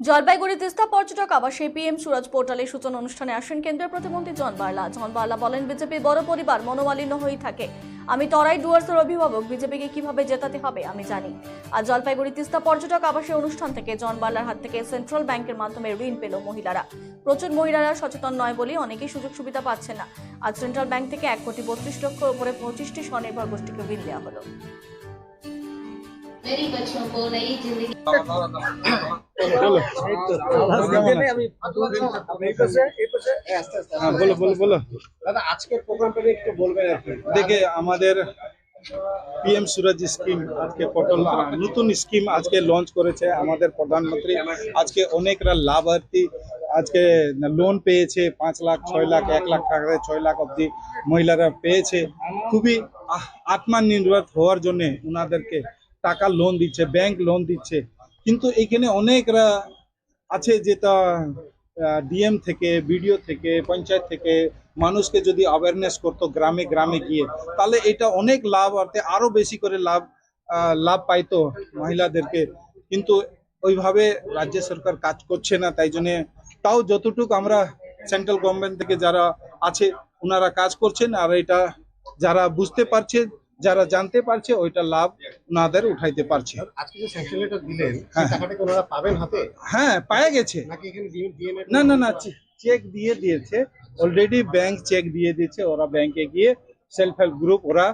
জলপাইগুড়ি তিস্তা পর্যটক আবাসে পিএম সুরজ পোর্টালের সূচনা অনুষ্ঠানে আসেন কেন্দ্রীয় প্রতিমন্ত্রী জন বার্লা। জন বার্লা বলেন, বিজেপির বড় পরিবার মনোমালিন্য হয়েই থাকে। আমি তরাই ডুয়ার্সের অভিভাবক, বিজেপিকে কীভাবে জেতাতে হবে আমি জানি। আর জলপাইগুড়ি তিস্তা পর্যটক আবাসে অনুষ্ঠান থেকে জন বার্লার হাত থেকে সেন্ট্রাল ব্যাংকের মাধ্যমে ঋণ পেল মহিলারা। প্রচুর মহিলারা সচেতন নয় বলে অনেকেই সুযোগ সুবিধা পাচ্ছে না। আজ সেন্ট্রাল ব্যাংক থেকে এক কোটি বত্রিশ লক্ষ উপরে পঁচিশটি স্বনির্ভর গোষ্ঠীকে ঋণ দেওয়া হলো। मेरी बच्चों को नई जिंदगी হ্যাঁ বলো বলো বলো দাদা আজকের প্রোগ্রামটা নিয়ে একটু বলবেন আর কি দেখে আমাদের পিএম সুরজ স্কিম আজকে পটল নতুন স্কিম আজকে লঞ্চ করেছে আমাদের প্রধানমন্ত্রী আজকে অনেকরা লাভার্থী আজকে লোন পেয়েছে পাঁচ লাখ ছয় লাখ এক লাখ টাকা থেকে ছয় লাখ অবধি মহিলারা পেয়েছে খুবই আহ, আত্মনির্ভর হওয়ার জন্য ওনাদেরকে টাকা লোন দিচ্ছে ব্যাংক লোন দিচ্ছে। কিন্তু এখানে অনেকরা আছে যেটা ডিএম থেকে বিডিও থেকে, পঞ্চায়েত থেকে মানুষকে যদি অ্যাওয়ারনেস করতো গ্রামে গ্রামে গিয়ে, তাহলে এটা অনেক লাভ অর্থে আরও বেশি করে লাভ লাভ পাইতো মহিলাদেরকে। কিন্তু ওইভাবে রাজ্য সরকার কাজ করছে না, তাই জন্যে তাও যতটুকু আমরা সেন্ট্রাল গভর্নমেন্ট থেকে যারা আছে ওনারা কাজ করছেন, আর এটা যারা বুঝতে পারছে যারা জানতে পারছে ওইটা লাভ ওনাদের উঠাইতে পারছে। আজকে যে স্যাংশন লেটার দিলেন হ্যাঁ। সেই টাকাটা কি ওনারা পাবেন হাতে? হ্যাঁ পাওয়া গেছে। নাকি এখানে না না না চেক দিয়ে দিয়েছে। অলরেডি ব্যাংক চেক দিয়ে দিয়েছে ওরা ব্যাংকে গিয়ে সেলফ হেল্প গ্রুপ ওরা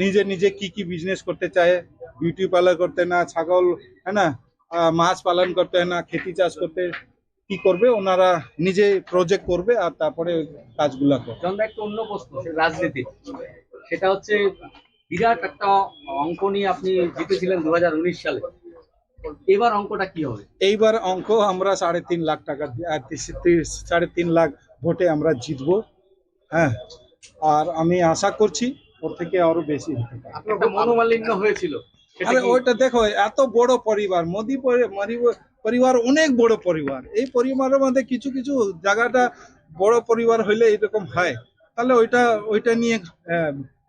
নিজে নিজে কি কি বিজনেস করতে চায়। বিউটি পার্লার করতে না ছাগল হ্যাঁ না মাছ পালন করতে হয় না খেতি চাষ করতে কি করবে ওনারা নিজে প্রজেক্ট করবে আর তারপরে কাজগুলা করবে। একটা অন্য প্রশ্ন রাজনীতি। সেটা হচ্ছে বিরাট একটা অঙ্ক নিয়ে আপনি জিতেছিলেন দুহাজার উনিশ সালে। এবার অঙ্কটা কি হবে? এইবার অঙ্ক আমরা সাড়ে তিন লাখ টাকা সাড়ে তিন লাখ ভোটে আমরা জিতবো। হ্যাঁ আর আমি আশা করছি ওর থেকে আরও বেশি হতে পারে। একটা মনোমালিন্য হয়েছিল। আরে ওইটা দেখো এত বড় পরিবার মোদি পরিবার অনেক বড় পরিবার। এই পরিবারের মধ্যে কিছু কিছু জায়গাটা বড় পরিবার হইলে এরকম হয়। তাহলে ওইটা ওইটা নিয়ে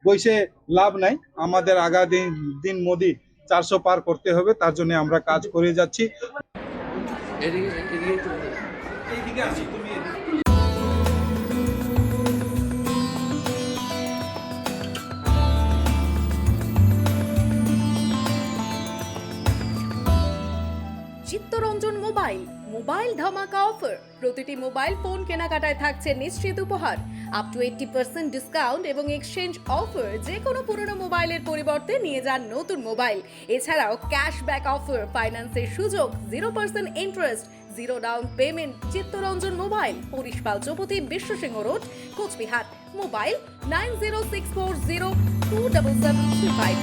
বসে লাভ নাই। আমাদের আগা দিন দিন মোদি চারশো পার করতে হবে, তার জন্য আমরা কাজ করে যাচ্ছি। চিত্তরঞ্জন মোবাইল। মোবাইল ধামাকা অফার। প্রতিটি মোবাইল ফোন কেনাকাটায় থাকছে নিশ্চিত উপহার। Up to eighty percent discount এবং এক্সচেঞ্জ অফার যে কোনো পুরনো মোবাইলের পরিবর্তে নিয়ে যান নতুন মোবাইল। এছাড়াও ক্যাশব্যাক অফার ফাইন্যান্সের সুযোগ zero percent interest zero down payment Chittaranjan mobile পরিশপাল Chaupati, Biswasingha road, Cooch Behar. Mobile nine zero six four zero two double seven three five